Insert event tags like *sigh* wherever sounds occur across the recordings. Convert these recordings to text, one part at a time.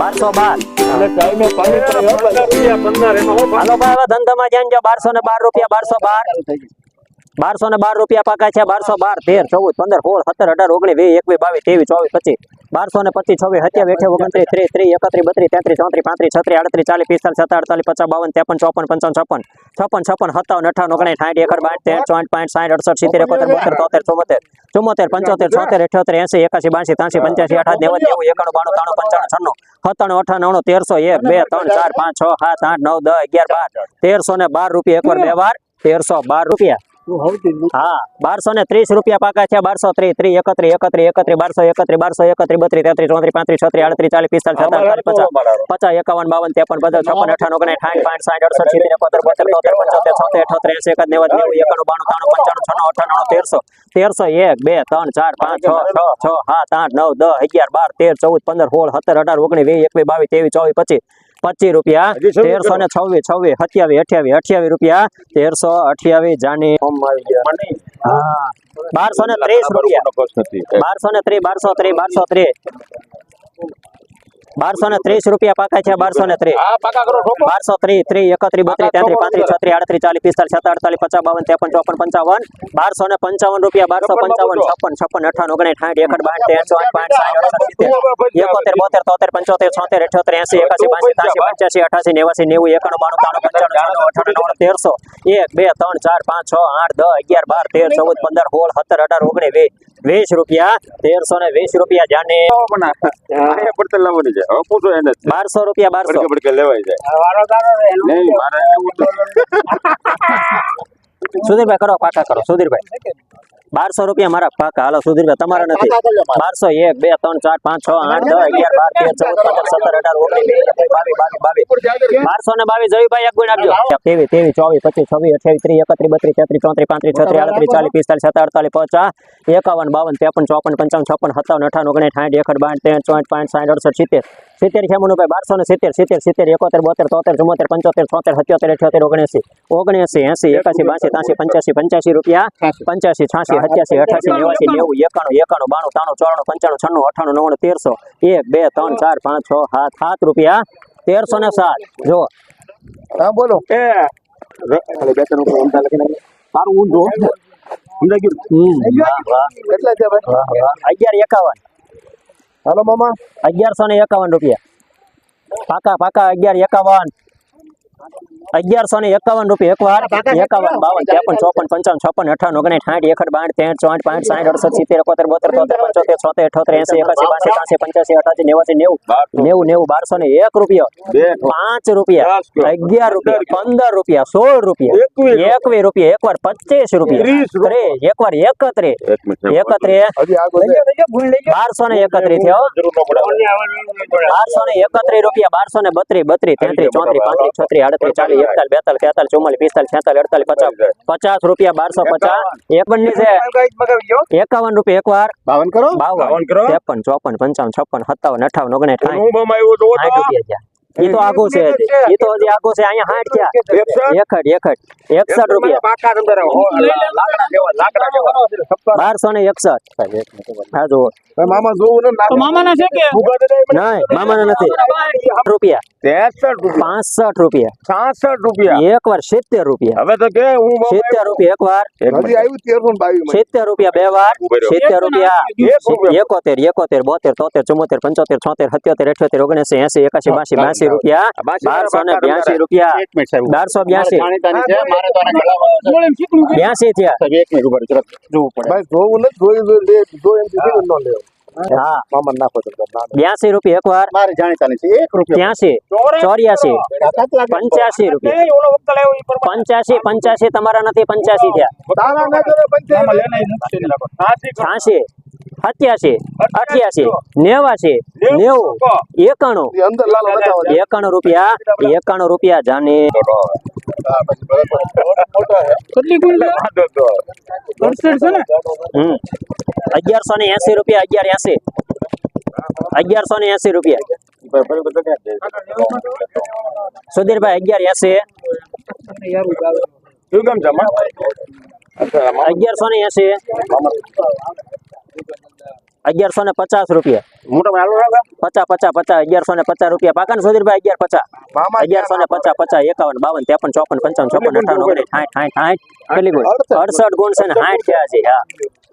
બારસો બાર. ધંધામાં જ્યાં જો બારસો ને બાર રૂપિયા બારસો બાર. બારસો ને બાર રૂપિયા પાકા છે બારસો બાર તેર ચૌદ પંદર સોળ સત્તર અઢાર ઓગણીસ વીસ એકવીસ બાવીસ ત્રેવીસ ચોવીસ પચીસ. બારસો ને પચીસ છવ્વીસ સત્યાવીસ અઠ્યાવીસ ઓગણત્રીસ ત્રીસ ત્રીસ એકત્રીસ બત્રીસ તેત્રીસ ચોત્રીસ પાંત્રીસ છત્રીસ આડત્રીસ ચાલીસ પિસ્તાલીસ સત્તર અડતાલીસ પચાસ બાવન ત્રેપન ચોપન પંચાવન છપ્પન છપ્પન છપ્પન સત્તાવન અઠાવન ઓગણીસ સાઠ એકર બાઠ તેર ચોઈન્ટ પાંચ સાઠ અડસઠ સિત્તેર એકોતેર બોતેર તોતેર ચુમ્મોતેર ચુમ્મોતેર પંચોતેર છોતેર અઠ્યોતેર એસી એકાસી બાસી ત્યાંસી પંચ્યાસી અઠાસ નેવું નેવું એકાણું બાણું ત્રાણું પંચાણું છન્નું સત્તાણું અઠાણું તેરસો એક બે ત્રણ ચાર પાંચ છ સાત આઠ નવ દસ અગિયાર બાર તેરસો ને બાર રૂપિયા એકવાર બે વાર તેરસો બાર રૂપિયા. હા બારસો ને ત્રીસ રૂપિયા પાકા છે બારસો ત્રીસ ત્રીસ એકત્રીસ એકત્રીસ એકત્રીસ બારસો એકત્રીસ બારસો એકત્રીસ બત્રીસ તેત્રીસ ચોત્રીસ પાંત્રીસ છત્રીસ આડત્રીસ ચાલીસ પિસ્તાલીસ સત્તાવીસ પચાસ પચાસ એકાવન બાવન ત્રેપન પચાસ છપ્પન અઠાણું ઓગણીસ સાઠ પાંચ સાઠ અડસઠ સિત્તેર એકોતેર બોતેર તોતેર પંચોતેર છોતેર અઠોતેર એસી એકાદ નેવું નેવું એકાણું બાણું ત્રાણું પંચાણું છન્નું અઠાણું તેરસો તેરસો એક બે ત્રણ ચાર પાંચ છ છ છ સાત આઠ નવ દસ અગિયાર બાર તેર ચૌદ પંદર સોળ સત્તર અઢાર ઓગણીસ વીસ એકવીસ બાવીસ ત્રેવીસ ચોવીસ પચીસ પચીસ રૂપિયા તેરસો ને છવ્વીસ છવ્વીસ સત્યાવીસ અઠ્યાવીસ અઠ્યાવીસ રૂપિયા તેરસો અઠ્યાવીસ જાની બારસો ને ત્રીસ રૂપિયા. બારસો ને ત્રીસ બારસો ત્રીસ બારસો ત્રીસ. બારસો ને ત્રીસ રૂપિયા પાકા છે બારસો ને ત્રીસ. બારસો ત્રીસ ત્રીસ એકત્રીસ બત્રીસ તેત્રીસ પાંત્રીસ છત્રીસ આડત્રીસ ચાલીસ પિસ્તાલીસ સત્તર અડતાલીસ પચાસ બાવન ત્રેપન ચોપન પંચાવન. બારસો ને પંચાવન રૂપિયા બારસો પંચાવન છપ્પન છપ્પન અઠાવન ઓગણીસ સાઠ એકડ બાઠ તેર ચોઠ પાંચ સાઠ અડસઠ સિત્તેર. એકોતેર બોતેર તોતેર પંચોતેર છોતેર અઠ્યોતેર એસી એકાસી બાસી ત્યાસી પંચ્યાસી અઠાસી નેવાસી નેવું એકાણું બાણું ત્રાણું પંચાણું છન્નું અઠાણું નવ્વાણું તેરસો. એક બે ત્રણ ચાર પાંચ છ આઠ દસ અગિયાર બાર તેર ચૌદ પંદર સોળ સત્તર અઢાર ઓગણીસ વીસ વીસ રૂપિયા તેરસો ને વીસ રૂપિયા જાને બારસો રૂપિયા બારસો. *laughs* સુધીરભાઈ કરો પાકા કરો. સુધીરભાઈ. બારસો રૂપિયા મારા પાકા. હાલો સુધી તમારા નથી. બારસો એક બે ત્રણ ચાર પાંચ છ આઠ દસ અગિયાર બાર તેર ચૌદ પંદર સત્તર અઢાર ઓગણીસ બાવીસ બાવીસ બાવીસ. બારસો ને બાવીસ જયભાઈ એક ગુણ આપજો. તેવી તેવી ચોવીસ પચીસ છવ્વીસ અઠાવીસ ત્રીસ એકત્રીસ બત્રીસ તેત્રીસ ચોત્રીસ પાંત્રીસ છત્રીસ આડત્રીસ ચાલીસ પિસ્તાલીસ સત્તર અડતાલીસ પચાસ એકાવન બાવન ત્રેપન ચોપન પંચાવન છપ્પન સત્તાવન અઠાવન ઓગણીસ સાઠ એકડ બાઠ તેર ચોઠ પાંચ સાઠ અડસઠ સિત્તેર. સિત્તેર છે મનુભાઈ બારસો ને સિત્તેર સિત્તેર સિત્તેર એકોતેર બોતેર તોતેર ચુમ્મોતેર પંચોતેર છોતેર સત્યોતેર અઠ્યોતેર ઓગણસી ઓગણસી એસી એકાસી બાસી ત્યાસી પંચ્યાસી પંચ્યાસી રૂપિયા પંચ્યાસી છાસી સત્યાસી અઠાસી નેવાસી નેવું એકાણું એકાણું બાણું ત્રાણું ચોરાણું પંચાણું છન્નું અઠાણું નવ્વાણું તેરસો. એક બે ત્રણ ચાર પાંચ છ સાત સાત રૂપિયા તેરસો ને સાત. જો હા બોલો. સારું ઊંધો. સમજાઈ ગયું? કેટલા છે ભાઈ. અગિયાર એકાવન. હાલો મામા. અગિયારસો ને એકાવન રૂપિયા. પાકા પાકા અગિયાર એકાવન. અગિયારસો ને એકાવન રૂપિયા એકવાર એકાવન બાવન ત્રેપન ચોપન પંચાવન છપ્પન અઠાવન ઓગણીસ સાઠ એકડ બાઠ તેર ચોઠ પાંચ સાઠ અડસઠ સિત્તેર એકોતેર બોતેર તોતેર પંચોતેર છોતેર અઠોતેર એસી એકાસી બાસી ત્યાસી પંચ્યાસી અઠાસી નેવાસી નેવું. નેવું નેવું બારસો ને એક રૂપિયો. પાંચ રૂપિયા. અગિયાર રૂપિયા. પંદર રૂપિયા. સોળ રૂપિયા. એકવીસ રૂપિયા. એકવાર પચીસ રૂપિયા. ત્રીસ રૂપિયા. ત્રીસ એકવાર એકત્રીસ એકત્રીસ હજી આગળ બારસો ને એકત્રીસ થયો. બારસો ને એકત્રીસ રૂપિયા. બારસો ને બત્રીસ બત્રીસ તેત્રીસ ચોત્રીસ પાંત્રીસ છત્રીસ આડત્રીસ ચાલીસ એકતાલીસ બેતાલીસ તેતાલ ચુમ્માલીસ પિસ્તાલીસ છેતાલીસ અડતાલીસ પચાસ. પચાસ રૂપિયા બારસો પચાસ. એકવનની છે એકાવન રૂપિયા એકવાર બાવન કરો? બાવન. ત્રેપન ચોપન પંચાવન છપ્પન સત્તાવન અઠાવન સાઠ રૂપિયા ये तो आगो से ये तो आगो से आया हाट क्या एक हट एक हट इकसठ रुपया। बारह सौ ने हाँ, जो मामा जो तो मामा ना से क्या नहीं मामा ना नहीं रुपया पाँच सौ रुपया। पाँच सौ रुपया। एक बार छत्तीस रुपया। अबे तो क्या हूँ छत्तीस रुपया एक बार। छत्तीस रुपया बेवार छत्तीस रुपया। एक और तेर एक और तेर बहुत तेर तो तेर चौबीस तेर पंचो हत्या तेर एक्चुअली तेर से ऐसे एकाशी बांशी બ્યાસી રૂપિયા બારસો ને બ્યાસી રૂપિયા બારસો બ્યાસી બ્યાસી રૂપિયા એક વાર. ત્યાસી ચોર્યાસી. પંચ્યાસી રૂપિયા. પંચ્યાસી પંચ્યાસી તમારા નથી પંચ્યાસી થયા. છાસી સત્યાસી અઠ્યાસી નેવાસી નેવું એકાણું. એ અંદર લાલો બતાવો એકાણું રૂપિયા એકાણું રૂપિયા જાને. અગિયારસો ને? એસી રૂપિયા અગિયાર એસી. અગિયારસો ને એસી રૂપિયા. સુધીરભાઈ અગિયાર એસી. અગિયારસો ને એસી. અગિયારસો ને પચાસ રૂપિયા. મોટા ભાઈ હાલો રાખ. પચાસ પચાસ પચાસ અગિયારસો ને પચાસ રૂપિયા. પાકા ને સુધીરભાઈ અગિયાર પચાસ. મામા અગિયારસો ને પચાસ પચાસ. એકાવન બાવન ત્રેપન ચોપન પંચાવન છપ્પન અઠાવન ઓગણીસ સાઠ સાઠ સાઠ કેટલી ગુણ? અડસઠ. અડસઠ ગુણ છે ને સાઠ થયા છે હા.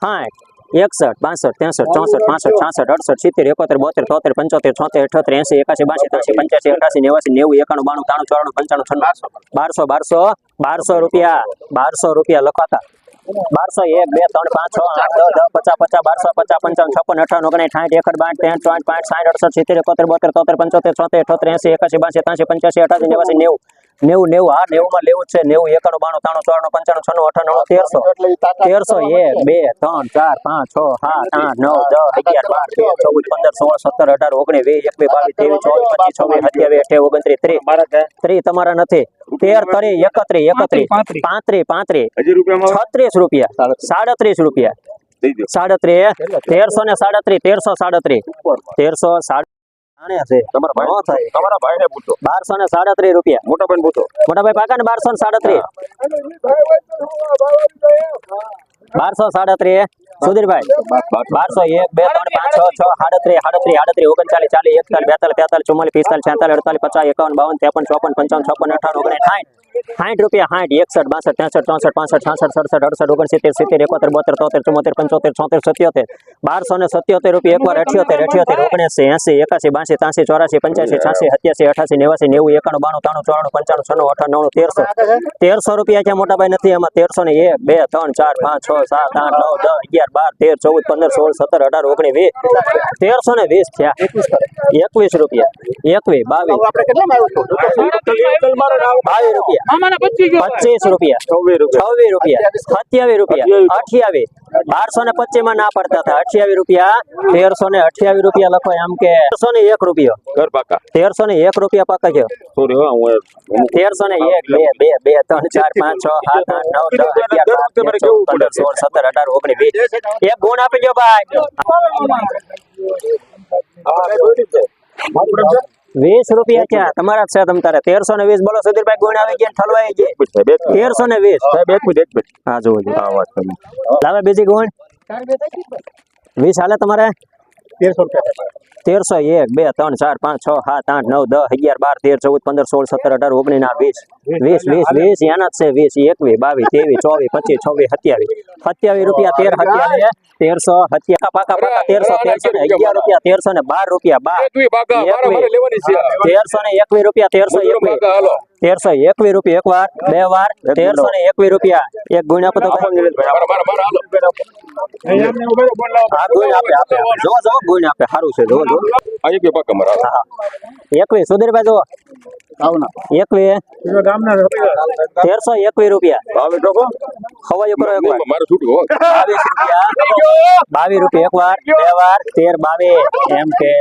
સાઠ એકસઠ બાસઠ ત્રેસઠ ચોસઠ પાસઠ છાસઠ અડસઠ સિત્તેર એકોતેર બોતેર તોતેર પંચોતેર છોતેર અઠોતેર એસી એકાસી બાસી ત્યાસી પંચ્યાસી અઠાસી નેવાસી નેવું એકાણું બાણું ત્રાણું ચોરાણું પંચાણું છન્નું. બારસો બારસો. બારસો રૂપિયા બારસો રૂપિયા લખાતા બારસો એક, બે, ત્રણ, પાંચ, છ, આઠ, દસ દસ, પચાસ પચાસ, બારસો, પચાસ, પંચાવન, છપ્પન અઠાવન ઓગણીસ સાઠ એકડ બાઠ ત્રણ ચોઠ પાંચ, સાઠ, અડસઠ, સિત્તેર, એકોતેર, બોતેર, તોતેર, પંચોતેર, છોતેર અઠોતેર એસી એકાસી બાસી ત્યાંસી પંચ્યાસી અઠાસી નેવાસી, નેવું. નેવું નેવું હા નેવું માં લેવું છે. નેવું એકાણું બાણું ત્રાણું ચોરાણું પંચાણું છનું અઠાણું તેરસો. તેરસો એક બે ત્રણ ચાર પાંચ છ સાત આઠ નવ દસ અગિયાર બાર તેર ચૌદ પંદર સોળ સત્તર અઢાર ઓગણીસ વીસ એકવીસ બાવીસ ત્રેવીસ ચોવીસ પચીસ છવ્વીસ સત્યાવીસ અઠ્યાવીસ ઓગણત્રીસ ત્રીસ. ત્રીસ તમારા નથી. તેર તરી એકત્રીસ એકત્રીસ. પાંત્રીસ. પાંત્રીસ. છત્રીસ રૂપિયા. સાડત્રીસ. રૂપિયા. સાડત્રીસ તેરસો ને સાડત્રીસ તેરસો સાડત્રીસ. તેરસો સાડ ભાઈ બારસો ને સાડત્રીસ રૂપિયા. મોટા ભાઈને પૂછો. મોટા ભાઈ પાકા ને બારસો ને સાડત્રીસ. બારસો સાડત્રીસ સુધીરભાઈ બારસો એક બે ત્રણ પાંચ છ છ સાડત્રીસ સાડત્રીસ સાડત્રીસ ઓગણચાલીસ ચાલીસ એકતાલીસ બેતાલીસ તેતાલીસ ચુમ્માલીસ પિસ્તાલીસ છેતાલીસ અડતાલીસ પચાસ એકાવન બાવન ત્રેપન ચોપન પંચાવન છપ્પન અઠાવન ઓગણીસ સાઠ. સાઠ રૂપિયા સાઠ એકસઠ બાસઠ ત્રેસઠ ચોસઠ પાસઠ છાસઠ સડસઠ અડસઠ ઓગણસિત્તેર સિત્તેર એકોતેર બોતેર તોતેર ચુમ્મોતેર પંચોતેર છોતેર સત્યોતેર. બારસો ને સત્યોતેર રૂપિયા એકવાર અઠ્યોતેર અઠ્યોતેર ઓગણસી એસી એકાસી બાસી ત્યાસી ચોરાસી પંચ્યાસી છ્યાસી સત્યાસી અઠાસી નેવાસી નેવું એકાણું બાણું ત્રાણું ચોરાણું પંચાણું છનું અઠાણું તેરસો. તેરસો રૂપિયા છે મોટાભાઈ નથી એમાં તેરસો ને એક બે ત્રણ ચાર પાંચ છ સાત આઠ નવ દસ અગિયાર બાર તેર ચૌદ પંદર સોળ સત્તર અઢાર ઓગણીસ વીસ. તેરસો ને વીસ થયા. એકવીસ રૂપિયા. એકવીસ બાવીસ. બાવીસ રૂપિયા. પચીસ રૂપિયા. છવ્વીસ રૂપિયા. સત્યાવીસ રૂપિયા. અઠ્યાવીસ. બારસો ને પચીસમાં ના પડતા હતા. અઠ્યાવીસ રૂપિયા તેરસો ને અઠ્યાવીસ રૂપિયા લખો એમ કે તેરસો ને એક રૂપિયો. પાકા. તેરસો ને એક રૂપિયા પાકા છે. તેરસો ને એક બે બે બે ત્રણ ચાર પાંચ છ સાત આઠ નવ દસ અગિયાર બાર પંદર સોળ સત્તર અઢાર ઓગણીસ વીસ. એક ગુણ આપી દો ભાઈ. વીસ રૂપિયા ક્યાં? તમારા જ છે તમ તારે. તેરસો ને વીસ બોલો સુધીરભાઈ ગુણ આવી ગયા ઠલવાઈ ગયા. તેરસો ને વીસ. હા જોવો લાવે બીજી ગુણ. વીસ હાલે તમારે? તેરસો રૂપિયા તેરસો એક બે ત્રણ ચાર પાંચ છ સાત આઠ નવ દસ અગિયાર બાર તેર ચૌદ પંદર સોળ સત્તર અઢાર ઓગણીસ ના વીસ. વીસ વીસ વીસ એના જ છે વીસ એકવીસ બાવીસ ત્રેવીસ ચોવીસ પચીસ છવ્વીસ સત્યાવીસ. સત્યાવીસ રૂપિયા તેર સત્યાવીસ તેરસો સત્યા પાકા પાકા તેરસો તેરસો ને અગિયાર રૂપિયા તેરસો ને બાર રૂપિયા બાર તેરસો ને એકવીસ રૂપિયા તેરસો એકવીસ. તેરસો એકવીસ રૂપિયા એક વાર બે વાર તેરસો ને એકવીસ રૂપિયા. એક ગુણ આપો તો. જો જો ગુણ આપે. સારું છે જો જો. એકવીસ સુધીરભાઈ જો એકવીસ તેરસો એકવી રૂપિયા. ટોકો કરો એક વાર. મારે છૂટું હો બાવીસ રૂપિયા. બાવીસ રૂપિયા એક વાર બે વાર તેર બાવીસ. એમ કે